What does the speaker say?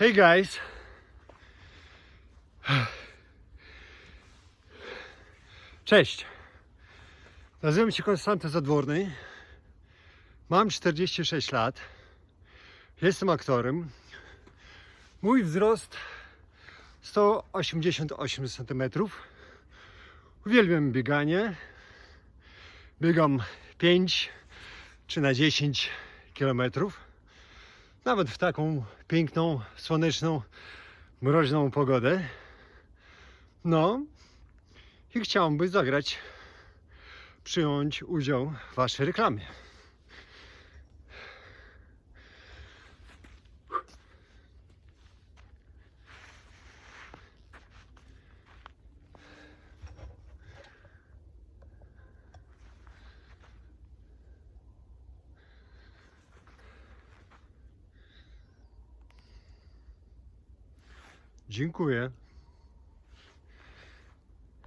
Hey guys. Cześć. Nazywam się Konstanty Zadworny. Mam 46 lat. Jestem aktorem. Mój wzrost 188 cm. Uwielbiam bieganie. Biegam 5 czy na 10 kilometrów. Nawet w taką piękną, słoneczną, mroźną pogodę. No i chciałbym zagrać, przyjąć udział w Waszej reklamie. Dziękuję.